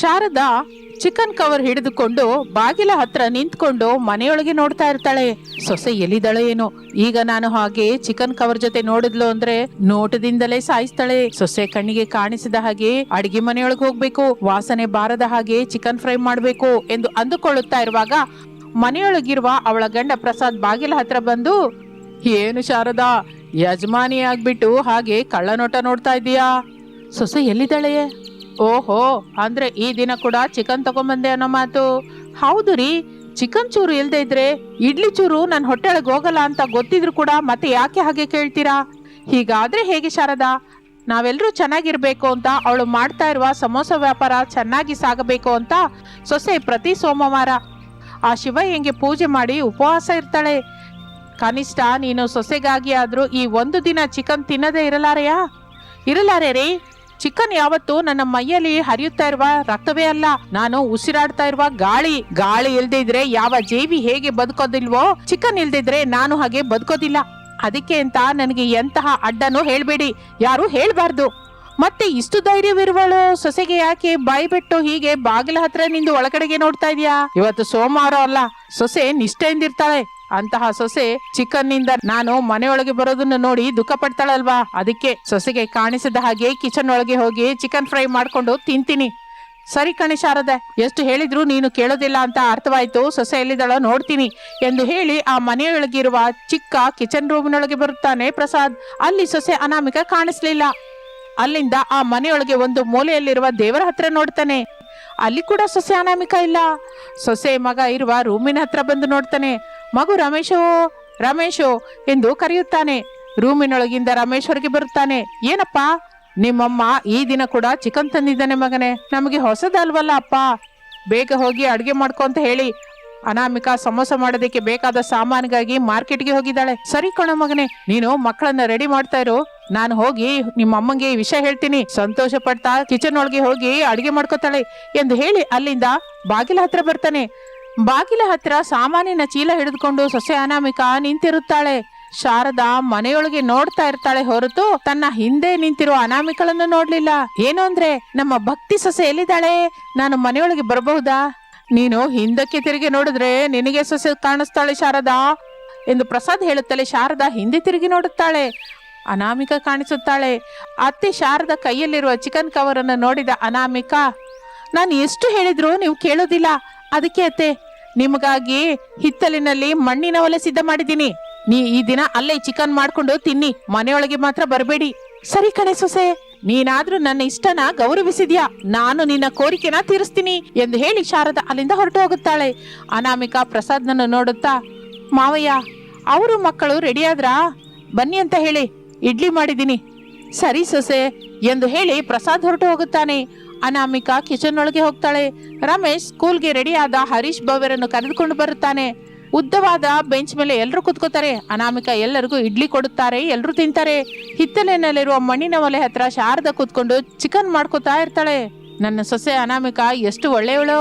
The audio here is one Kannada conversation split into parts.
ಶಾರದಾ ಚಿಕನ್ ಕವರ್ ಹಿಡಿದುಕೊಂಡು ಬಾಗಿಲ ಹತ್ರ ನಿಂತ್ಕೊಂಡು ಮನೆಯೊಳಗೆ ನೋಡ್ತಾ ಇರ್ತಾಳೆ. ಸೊಸೆ ಎಲ್ಲಿದ್ದಾಳೆ ಏನೋ. ಈಗ ನಾನು ಹಾಗೆ ಚಿಕನ್ ಕವರ್ ಜೊತೆ ನೋಡಿದ್ಲು ಅಂದ್ರೆ ನೋಟದಿಂದಲೇ ಸಾಯಿಸ್ತಾಳೆ. ಸೊಸೆ ಕಣ್ಣಿಗೆ ಕಾಣಿಸಿದ ಹಾಗೆ ಅಡಿಗೆ ಮನೆಯೊಳಗೆ ಹೋಗ್ಬೇಕು, ವಾಸನೆ ಬಾರದ ಹಾಗೆ ಚಿಕನ್ ಫ್ರೈ ಮಾಡ್ಬೇಕು ಎಂದು ಅಂದುಕೊಳ್ಳುತ್ತಾ ಇರುವಾಗ ಮನೆಯೊಳಗಿರುವ ಅವಳ ಗಂಡ ಪ್ರಸಾದ್ ಬಾಗಿಲ ಹತ್ರ ಬಂದು, ಏನು ಶಾರದಾ ಯಜಮಾನಿ ಆಗ್ಬಿಟ್ಟು ಹಾಗೆ ಕಳ್ಳನೋಟ ನೋಡ್ತಾ ಇದೀಯಾ? ಸೊಸೆ ಎಲ್ಲಿದ್ದಾಳೆ ಓಹೋ, ಅಂದ್ರೆ ಈ ದಿನ ಕೂಡ ಚಿಕನ್ ತಗೊಂಬಂದೆ ಅನ್ನೋ ಮಾತು? ಹೌದು ರೀ ಚಿಕನ್ ಚೂರು ಇಲ್ದೇ ಇದ್ರೆ ಇಡ್ಲಿ ಚೂರು ನನ್ನ ಹೊಟ್ಟೆಳಗೆ ಹೋಗಲ್ಲ ಅಂತ ಗೊತ್ತಿದ್ರು ಕೂಡ ಮತ್ತೆ ಯಾಕೆ ಹಾಗೆ ಕೇಳ್ತೀರಾ? ಹೀಗಾದ್ರೆ ಹೇಗೆ ಶಾರದಾ? ನಾವೆಲ್ಲರೂ ಚೆನ್ನಾಗಿರ್ಬೇಕು ಅಂತ ಅವಳು ಮಾಡ್ತಾ ಇರುವ ಸಮೋಸ ವ್ಯಾಪಾರ ಚೆನ್ನಾಗಿ ಸಾಗಬೇಕು ಅಂತ ಸೊಸೆ ಪ್ರತಿ ಸೋಮವಾರ. ಆ ಶಿವಯ್ಯಂಗೆ ಪೂಜೆ ಮಾಡಿ ಉಪವಾಸ ಇರ್ತಾಳೆ. ಕನಿಷ್ಠ ನೀನು ಸೊಸೆಗಾಗಿ ಆದ್ರೂ ಈ ಒಂದು ದಿನ ಚಿಕನ್ ತಿನ್ನದೇ ಇರಲಾರೆಯಾ? ಇರಲಾರೆ ರೀ ಚಿಕನ್ ಯಾವತ್ತು ನನ್ನ ಮೈಯಲ್ಲಿ ಹರಿಯುತ್ತಾ ಇರುವ ರಕ್ತವೇ ಅಲ್ಲ. ನಾನು ಉಸಿರಾಡ್ತಾ ಇರುವ ಗಾಳಿ. ಗಾಳಿ ಇಲ್ದಿದ್ರೆ ಯಾವ ಜೀವಿ ಹೇಗೆ ಬದುಕೋದಿಲ್ವೋ? ಚಿಕನ್ ಇಲ್ದಿದ್ರೆ ನಾನು ಹಾಗೆ ಬದುಕೋದಿಲ್ಲ. ಅದಕ್ಕೆ ಅಂತ ನನಗೆ ಎಂತಹ ಅಡ್ಡನು ಹೇಳ್ಬೇಡಿ. ಯಾರು ಹೇಳ್ಬಾರ್ದು. ಮತ್ತೆ ಇಷ್ಟು ಧೈರ್ಯವಿರುವಳು ಸೊಸೆಗೆ ಯಾಕೆ ಬಾಯಿ ಹೀಗೆ ಬಾಗಿಲ ಹತ್ರ ನಿಂದು ಒಳಗಡೆಗೆ ನೋಡ್ತಾ ಇದೀಯಾ? ಇವತ್ತು ಸೋಮವಾರ ಅಲ್ಲ. ಸೊಸೆ ನಿಷ್ಠೆಯಿಂದಿರ್ತಾಳೆ. ಅಂತಹ ಸೊಸೆ ಚಿಕನ್ನಿಂದ ನಾನು ಮನೆಯೊಳಗೆ ಬರೋದನ್ನ ನೋಡಿ ದುಃಖ ಪಡ್ತಾಳಲ್ವಾ ಅದಕ್ಕೆ ಸೊಸೆಗೆ ಕಾಣಿಸಿದ ಹಾಗೆ ಕಿಚನ್ ಒಳಗೆ ಹೋಗಿ ಚಿಕನ್ ಫ್ರೈ ಮಾಡ್ಕೊಂಡು ತಿಂತೀನಿ. ಸರಿ ಕಣಿ ಶಾರದೆ, ಎಷ್ಟು ಹೇಳಿದ್ರು ನೀನು ಕೇಳೋದಿಲ್ಲ ಅಂತ ಅರ್ಥವಾಯ್ತು. ಸೊಸೆ ಎಲ್ಲಿದ್ದಾಳೋ ನೋಡ್ತೀನಿ ಎಂದು ಹೇಳಿ ಆ ಮನೆಯೊಳಗಿರುವ ಚಿಕ್ಕ ಕಿಚನ್ ರೂಮಿನೊಳಗೆ ಬರುತ್ತಾನೆ ಪ್ರಸಾದ್. ಅಲ್ಲಿ ಸೊಸೆ ಅನಾಮಿಕ ಕಾಣಿಸ್ಲಿಲ್ಲ. ಅಲ್ಲಿಂದ ಆ ಮನೆಯೊಳಗೆ ಒಂದು ಮೂಲೆಯಲ್ಲಿರುವ ದೇವರ ಹತ್ರ ನೋಡ್ತಾನೆ. ಅಲ್ಲಿ ಕೂಡ ಸೊಸೆ ಅನಾಮಿಕ ಇಲ್ಲ. ಸೊಸೆ ಮಗ ಇರುವ ರೂಮಿನ ಹತ್ರ ಬಂದು ನೋಡ್ತಾನೆ. ಮಗು ರಮೇಶೋ ರಮೇಶೋ ಎಂದು ಕರೆಯುತ್ತಾನೆ. ರೂಮಿನೊಳಗಿಂದ ರಮೇಶ್ ಹೊರಗೆ ಬರುತ್ತಾನೆ. ಏನಪ್ಪ? ನಿಮ್ಮಮ್ಮ ಈ ದಿನ ಕೂಡ ಚಿಕನ್ ತಂದಿದ್ದಾನೆ ಮಗನೇ. ನಮಗೆ ಹೊಸದಲ್ವಲ್ಲ ಅಪ್ಪ? ಬೇಗ ಹೋಗಿ ಅಡುಗೆ ಮಾಡ್ಕೊ ಅಂತ ಹೇಳಿ ಅನಾಮಿಕಾ ಸಮೋಸ ಮಾಡೋದಕ್ಕೆ ಬೇಕಾದ ಸಾಮಾನಿಗಾಗಿ ಮಾರ್ಕೆಟ್ಗೆ ಹೋಗಿದ್ದಾಳೆ. ಸರಿ ಕಣೋ ಮಗನೇ, ನೀನು ಮಕ್ಕಳನ್ನ ರೆಡಿ ಮಾಡ್ತಾ ಇರು. ನಾನು ಹೋಗಿ ನಿಮ್ಮಮ್ಮಂಗೆ ಈ ವಿಷಯ ಹೇಳ್ತೀನಿ. ಸಂತೋಷ ಪಡ್ತಾ ಕಿಚನ್ ಒಳಗೆ ಹೋಗಿ ಅಡುಗೆ ಮಾಡ್ಕೋತಾಳೆ ಎಂದು ಹೇಳಿ ಅಲ್ಲಿಂದ ಬಾಗಿಲ ಹತ್ರ ಬರ್ತಾನೆ. ಬಾಗಿಲ ಹತ್ರ ಸಾಮಾನಿನ ಚೀಲ ಹಿಡಿದುಕೊಂಡು ಸೊಸೆ ಅನಾಮಿಕಾ ನಿಂತಿರುತ್ತಾಳೆ. ಶಾರದಾ ಮನೆಯೊಳಗೆ ನೋಡ್ತಾ ಇರ್ತಾಳೆ ಹೊರತು ತನ್ನ ಹಿಂದೆ ನಿಂತಿರುವ ಅನಾಮಿಕಳನ್ನು ನೋಡ್ಲಿಲ್ಲ. ಏನು ಅಂದ್ರೆ, ನಮ್ಮ ಭಕ್ತಿ ಸೊಸೆ ಎಲ್ಲಿದ್ದಾಳೆ? ನಾನು ಮನೆಯೊಳಗೆ ಬರಬಹುದಾ? ನೀನು ಹಿಂದಕ್ಕೆ ತಿರುಗಿ ನೋಡಿದ್ರೆ ನಿನಗೆ ಸೊಸೆ ಕಾಣಿಸ್ತಾಳೆ ಶಾರದಾ ಎಂದು ಪ್ರಸಾದ್ ಹೇಳುತ್ತಲೇ ಶಾರದಾ ಹಿಂದೆ ತಿರುಗಿ ನೋಡುತ್ತಾಳೆ. ಅನಾಮಿಕ ಕಾಣಿಸುತ್ತಾಳೆ. ಅತ್ತೆ ಶಾರದ ಕೈಯಲ್ಲಿರುವ ಚಿಕನ್ ಕವರ್ ಅನ್ನು ನೋಡಿದ ಅನಾಮಿಕ, ನಾನು ಎಷ್ಟು ಹೇಳಿದ್ರು ನೀವು ಕೇಳೋದಿಲ್ಲ. ಅದಕ್ಕೆ ಅತ್ತೆ, ನಿಮಗಾಗಿ ಹಿತ್ತಲಿನಲ್ಲಿ ಮಣ್ಣಿನ ಒಲೆ ಸಿದ್ಧ ಮಾಡಿದ್ದೀನಿ. ನೀ ಈ ದಿನ ಅಲ್ಲೇ ಚಿಕನ್ ಮಾಡ್ಕೊಂಡು ತಿನ್ನಿ, ಮನೆಯೊಳಗೆ ಮಾತ್ರ ಬರಬೇಡಿ. ಸರಿ ಕಣೆ ಸೊಸೆ, ನೀನಾದ್ರೂ ನನ್ನ ಇಷ್ಟನ ಗೌರವಿಸಿದ್ಯಾ? ನಾನು ನಿನ್ನ ಕೋರಿಕೆನ ತೀರಿಸ್ತೀನಿ ಎಂದು ಹೇಳಿ ಶಾರದ ಅಲ್ಲಿಂದ ಹೊರಟು ಹೋಗುತ್ತಾಳೆ. ಅನಾಮಿಕಾ ಪ್ರಸಾದ್ನನ್ನು ನೋಡುತ್ತಾ, ಮಾವಯ್ಯ, ಅವರು ಮಕ್ಕಳು ರೆಡಿಯಾದ್ರಾ? ಬನ್ನಿ ಅಂತ ಹೇಳಿ, ಇಡ್ಲಿ ಮಾಡಿದ್ದೀನಿ. ಸರಿ ಸೊಸೆ ಎಂದು ಹೇಳಿ ಪ್ರಸಾದ್ ಹೊರಟು ಹೋಗುತ್ತಾನೆ. ಅನಾಮಿಕಾ ಕಿಚನ್ ಒಳಗೆ ಹೋಗ್ತಾಳೆ. ರಮೇಶ್ ಸ್ಕೂಲ್ಗೆ ರೆಡಿಯಾದ ಹರೀಶ್ ಭವ್ಯರನ್ನು ಕರೆದುಕೊಂಡು ಬರುತ್ತಾನೆ. ಉದ್ದವಾದ ಬೆಂಚ್ ಮೇಲೆ ಎಲ್ಲರೂ ಕುತ್ಕೋತಾರೆ. ಅನಾಮಿಕಾ ಎಲ್ಲರಿಗೂ ಇಡ್ಲಿ ಕೊಡುತ್ತಾರೆ ಎಲ್ಲರೂ ತಿಂತಾರೆ. ಹಿತ್ತಲಿನಲ್ಲಿರುವ ಮಣ್ಣಿನ ಒಲೆ ಹತ್ರ ಶಾರದ ಕೂತ್ಕೊಂಡು ಚಿಕನ್ ಮಾಡ್ಕೋತಾ ಇರ್ತಾಳೆ. ನನ್ನ ಸೊಸೆ ಅನಾಮಿಕ ಎಷ್ಟು ಒಳ್ಳೆಯವಳು.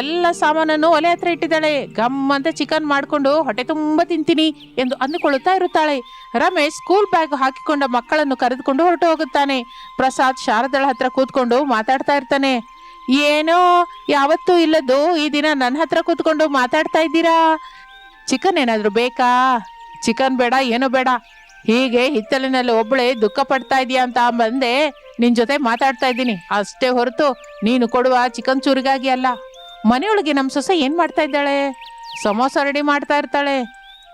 ಎಲ್ಲ ಸಾಮಾನನ್ನು ಒಲೆ ಹತ್ರ ಇಟ್ಟಿದ್ದಾಳೆ. ಗಮ್ ಅಂತ ಚಿಕನ್ ಮಾಡ್ಕೊಂಡು ಹೊಟ್ಟೆ ತುಂಬಾ ತಿಂತೀನಿ ಎಂದು ಅಂದುಕೊಳ್ಳುತ್ತಾ ಇರುತ್ತಾಳೆ. ರಮೇಶ್ ಸ್ಕೂಲ್ ಬ್ಯಾಗ್ ಹಾಕಿಕೊಂಡ ಮಕ್ಕಳನ್ನು ಕರೆದುಕೊಂಡು ಹೊರಟು ಹೋಗುತ್ತಾನೆ. ಪ್ರಸಾದ್ ಶಾರದಳ ಹತ್ರ ಕೂತ್ಕೊಂಡು ಮಾತಾಡ್ತಾ ಇರ್ತಾನೆ. ಏನೋ, ಯಾವತ್ತೂ ಇಲ್ಲದ್ದು ಈ ದಿನ ನನ್ನ ಹತ್ರ ಕೂತ್ಕೊಂಡು ಮಾತಾಡ್ತಾ ಇದ್ದೀರಾ? ಚಿಕನ್ ಏನಾದರೂ ಬೇಕಾ? ಚಿಕನ್ ಬೇಡ, ಏನೋ ಬೇಡ. ಹೀಗೆ ಹಿತ್ತಲಿನಲ್ಲಿ ಒಬ್ಬಳೆ ದುಃಖ ಪಡ್ತಾ ಇದೆಯಾ ಅಂತ ಬಂದೆ. ನಿನ್ ಜೊತೆ ಮಾತಾಡ್ತಾ ಇದ್ದೀನಿ. ಅಷ್ಟೇ ಹೊರತು ನೀನು ಕೊಡುವ ಚಿಕನ್ ಚೂರಿಗಾಗಿ ಅಲ್ಲ. ಮನೆಯೊಳಗೆ ನಮ್ಮ ಸೊಸೆ ಏನು ಮಾಡ್ತಾ ಇದ್ದಾಳೆ? ಸಮೋಸ ರೆಡಿ ಮಾಡ್ತಾ ಇರ್ತಾಳೆ.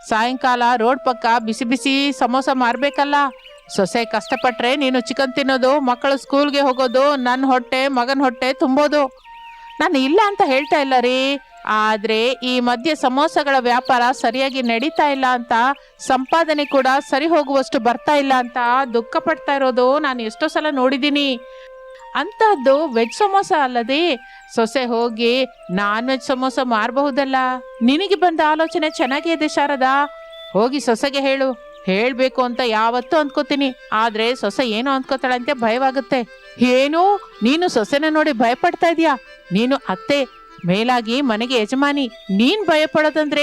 ಸಾಯಂಕಾಲ ರೋಡ್ ಪಕ್ಕ ಬಿಸಿ ಬಿಸಿ ಸಮೋಸ ಮಾರಬೇಕಲ್ಲ. ಸೊಸೆ ಕಷ್ಟಪಟ್ರೆ ನೀನು ಚಿಕನ್ ತಿನ್ನೋದು, ಮಕ್ಕಳು ಸ್ಕೂಲ್ಗೆ ಹೋಗೋದು ನನ್ನ ಹೊಟ್ಟೆ, ಮಗನ ಹೊಟ್ಟೆ ತುಂಬೋದು. ನಾನು ಇಲ್ಲ ಅಂತ ಹೇಳ್ತಾ ಇಲ್ಲ ರೀ. ಆದ್ರೆ ಈ ಮಧ್ಯೆ ಸಮೋಸಗಳ ವ್ಯಾಪಾರ ಸರಿಯಾಗಿ ನಡೀತಾ ಇಲ್ಲ ಅಂತ, ಸಂಪಾದನೆ ಕೂಡ ಸರಿ ಹೋಗುವಷ್ಟು ಬರ್ತಾ ಇಲ್ಲ ಅಂತ ದುಃಖ ಪಡ್ತಾ ಇರೋದು ನಾನು ಎಷ್ಟೋ ಸಲ ನೋಡಿದ್ದೀನಿ. ಅಂತಹದ್ದು ವೆಜ್ ಸಮೋಸ ಅಲ್ಲದೆ ಸೊಸೆ ಹೋಗಿ ನಾನ್ ವೆಜ್ ಸಮೋಸ ಮಾರಬಹುದಲ್ಲ? ನಿನಗೆ ಬಂದ ಆಲೋಚನೆ ಚೆನ್ನಾಗೇ ಇದೆ ಶಾರದಾ. ಹೋಗಿ ಸೊಸೆಗೆ ಹೇಳು. ಹೇಳ್ಬೇಕು ಅಂತ ಯಾವತ್ತೂ ಅಂದ್ಕೋತೀನಿ ಆದ್ರೆ ಸೊಸೆ ಏನು ಅಂದ್ಕೋತಾಳಂತೆ ಭಯವಾಗುತ್ತೆ. ಏನು? ನೀನು ಸೊಸೆನ ನೋಡಿ ಭಯಪಡ್ತಾ ಇದೀಯಾ? ನೀನು ಅತ್ತೆ ಮೇಲಾಗಿ ಮನೆಗೆ ಯಜಮಾನಿ, ನೀನ್ ಭಯ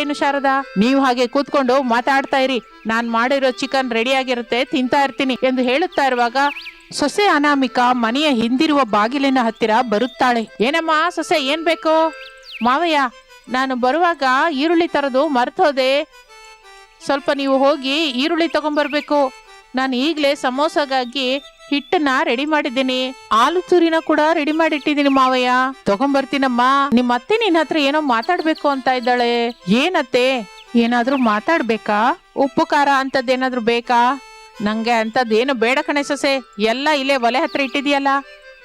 ಏನು ಶಾರದಾ? ನೀವು ಹಾಗೆ ಕೂತ್ಕೊಂಡು ಮಾತಾಡ್ತಾ ಇರಿ. ನಾನ್ ಮಾಡಿರೋ ಚಿಕನ್ ರೆಡಿ ಆಗಿರುತ್ತೆ ತಿಂತಾ ಇರ್ತೀನಿ ಎಂದು ಹೇಳುತ್ತಾ ಇರುವಾಗ ಸೊಸೆ ಅನಾಮಿಕ ಮನೆಯ ಹಿಂದಿರುವ ಬಾಗಿಲಿನ ಹತ್ತಿರ ಬರುತ್ತಾಳೆ. ಏನಮ್ಮ, ಸೊಸೆ ಏನ್ ಬೇಕು? ಮಾವಯ್ಯ, ನಾನು ಬರುವಾಗ ಈರುಳ್ಳಿ ತರದು ಮರ್ತೋದೆ. ಸ್ವಲ್ಪ ನೀವು ಹೋಗಿ ಈರುಳ್ಳಿ ತಗೊಂಡ್ಬರ್ಬೇಕು ನಾನು ಈಗಲೇ ಸಮೋಸಗಾಗಿ ಹಿಟ್ಟನ್ನ ರೆಡಿ ಮಾಡಿದ್ದೀನಿ. ಆಲು ಚೂರಿನ ಕೂಡ ರೆಡಿ ಮಾಡಿಟ್ಟಿದ್ದೀನಿ ಮಾವಯ್ಯ. ತಗೊಂಬರ್ತೀನಮ್ಮ. ನಿಮ್ಮ ಅತ್ತೆ ನಿನ್ನ ಹತ್ರ ಏನೋ ಮಾತಾಡ್ಬೇಕು ಅಂತ ಇದ್ದಾಳೆ. ಏನತ್ತೆ? ಏನಾದ್ರೂ ಮಾತಾಡ್ಬೇಕಾ? ಉಪ್ಪು ಖಾರ ಅಂತದ್ದೇನಾದ್ರೂ ಬೇಕಾ? ನಂಗೆ ಅಂತದ್ದೇನು ಬೇಡ ಕಣೆ ಸೊಸೆ. ಎಲ್ಲ ಇಲ್ಲೇ ಒಲೆ ಹತ್ರ ಇಟ್ಟಿದೆಯಲ್ಲ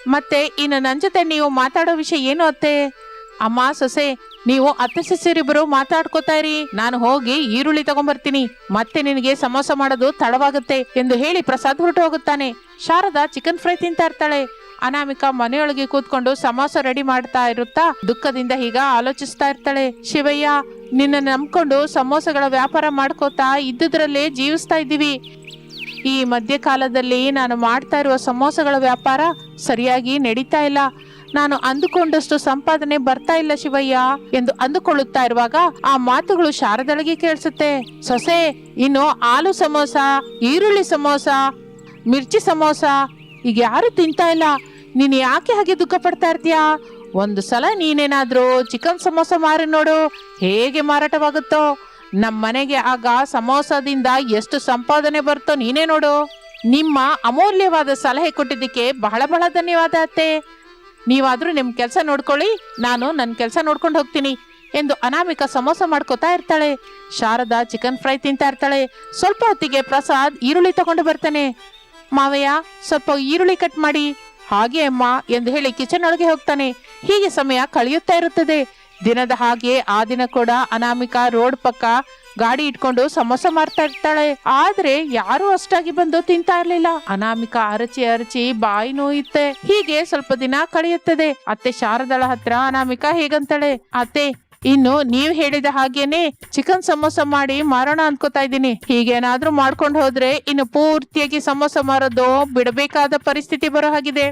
ಮತ್ತೆ ಇನ್ನು ನನ್ನ ಜೊತೆ ನೀವು ಮಾತಾಡೋ ವಿಷಯ ಏನು ಅತ್ತೆ? ಅಮ್ಮ, ಸೊಸೆ ನೀವು ಅತ್ತೆ ಸೊಸೆರಿಬ್ಬರು ಮಾತಾಡ್ಕೋತಾ ಇರಿ ನಾನು ಹೋಗಿ ಈರುಳ್ಳಿ ತಗೊಂಡ್ಬರ್ತೀನಿ ಮತ್ತೆ ನಿನಗೆ ಸಮೋಸ ಮಾಡೋದು ತಡವಾಗುತ್ತೆ ಎಂದು ಹೇಳಿ ಪ್ರಸಾದ್ ಹೊರಟು ಹೋಗುತ್ತಾನೆ. ಶಾರದಾ ಚಿಕನ್ ಫ್ರೈ ತಿಂತಾ ಇರ್ತಾಳೆ. ಅನಾಮಿಕಾ ಮನೆಯೊಳಗೆ ಕೂತ್ಕೊಂಡು ಸಮೋಸ ರೆಡಿ ಮಾಡ್ತಾ ಇರುತ್ತಾ ದುಃಖದಿಂದ ಹೀಗ ಆಲೋಚಿಸ್ತಾ ಇರ್ತಾಳೆ. ಶಿವಯ್ಯ, ನಿನ್ನ ನಂಬ್ಕೊಂಡು ಸಮೋಸಗಳ ವ್ಯಾಪಾರ ಮಾಡ್ಕೋತಾ ಇದ್ದುದ್ರಲ್ಲೇ ಜೀವಿಸ್ತಾ ಇದ್ದೀವಿ. ಈ ಮಧ್ಯಕಾಲದಲ್ಲಿ ನಾನು ಮಾಡ್ತಾ ಇರುವ ಸಮೋಸಗಳ ವ್ಯಾಪಾರ ಸರಿಯಾಗಿ ನಡೀತಾ ಇಲ್ಲ. ನಾನು ಅಂದುಕೊಂಡಷ್ಟು ಸಂಪಾದನೆ ಬರ್ತಾ ಇಲ್ಲ ಶಿವಯ್ಯ ಎಂದು ಅಂದುಕೊಳ್ಳುತ್ತಾ ಇರುವಾಗ ಆ ಮಾತುಗಳು ಶಾರದಳಿಗೆ ಕೇಳಿಸುತ್ತೆ. ಸೊಸೆ, ಇನ್ನು ಆಲೂ ಸಮೋಸ, ಈರುಳ್ಳಿ ಸಮೋಸ, ಮಿರ್ಚಿ ಸಮೋಸ ಈಗ ಯಾರು ತಿಂತಾ ಇಲ್ಲ. ನೀನ್ ಯಾಕೆ ಹಾಗೆ ದುಃಖ ಪಡ್ತಾ ಇರ್ತೀಯಾ? ಒಂದು ಸಲ ನೀನೇನಾದ್ರೂ ಚಿಕನ್ ಸಮೋಸ ಮಾರಿ ನೋಡು. ಹೇಗೆ ಮಾರಾಟವಾಗುತ್ತೋ? ನಮ್ಮ ಮನೆಗೆ ಆಗ ಸಮೋಸದಿಂದ ಎಷ್ಟು ಸಂಪಾದನೆ ಬರ್ತೋ ನೀನೇ ನೋಡು. ನಿಮ್ಮ ಅಮೂಲ್ಯವಾದ ಸಲಹೆ ಕೊಟ್ಟಿದ್ದಕ್ಕೆ ಬಹಳ ಬಹಳ ಧನ್ಯವಾದ ಅತ್ತೆ. ನೀವಾದ್ರೂ ನಿಮ್ ಕೆಲಸ ನೋಡ್ಕೊಳ್ಳಿ, ನಾನು ನನ್ನ ಕೆಲಸ ನೋಡ್ಕೊಂಡು ಹೋಗ್ತೀನಿ ಎಂದು ಅನಾಮಿಕ ಸಮೋಸ ಮಾಡ್ಕೋತಾ ಇರ್ತಾಳೆ. ಶಾರದಾ ಚಿಕನ್ ಫ್ರೈ ತಿಂತಾ ಇರ್ತಾಳೆ. ಸ್ವಲ್ಪ ಹೊತ್ತಿಗೆ ಪ್ರಸಾದ್ ಈರುಳ್ಳಿ ತಗೊಂಡು ಬರ್ತಾನೆ. ಮಾವಯ್ಯ, ಸ್ವಲ್ಪ ಈರುಳ್ಳಿ ಕಟ್ ಮಾಡಿ. ಹಾಗೆ ಅಮ್ಮ ಎಂದು ಹೇಳಿ ಕಿಚನ್ ಒಳಗೆ ಹೋಗ್ತಾನೆ. ಹೀಗೆ ಸಮಯ ಕಳೆಯುತ್ತಾ ಇರುತ್ತದೆ. ದಿನದ ಹಾಗೆ ಆ ದಿನ ಕೂಡ ಅನಾಮಿಕಾ ರೋಡ್ ಪಕ್ಕ ಗಾಡಿ ಇಟ್ಕೊಂಡು ಸಮೋಸ ಮಾರ್ತಾ ಇರ್ತಾಳೆ. ಆದ್ರೆ ಯಾರು ಅಷ್ಟಾಗಿ ಬಂದು ತಿಂತಾ ಇರ್ಲಿಲ್ಲ. ಅನಾಮಿಕಾ ಅರಚಿ ಅರಚಿ ಬಾಯಿ ನೋಯುತ್ತೆ. ಹೀಗೆ ಸ್ವಲ್ಪ ದಿನ ಕಳೆಯುತ್ತದೆ. ಅತ್ತೆ ಶಾರದಳ ಹತ್ರ ಅನಾಮಿಕಾ ಹೇಗಂತಾಳೆ, ಅತ್ತೆ, ಇನ್ನು ನೀವ್ ಹೇಳಿದ ಹಾಗೇನೆ ಚಿಕನ್ ಸಮೋಸ ಮಾಡಿ ಮಾರೋಣ ಅನ್ಕೋತಾ ಇದ್ದೀನಿ. ಹೀಗೇನಾದ್ರೂ ಮಾಡ್ಕೊಂಡು ಹೋದ್ರೆ ಇನ್ನು ಪೂರ್ತಿಯಾಗಿ ಸಮೋಸ ಮಾರೋದು ಬಿಡಬೇಕಾದ ಪರಿಸ್ಥಿತಿ ಬರೋ ಹಾಗಿದೆ.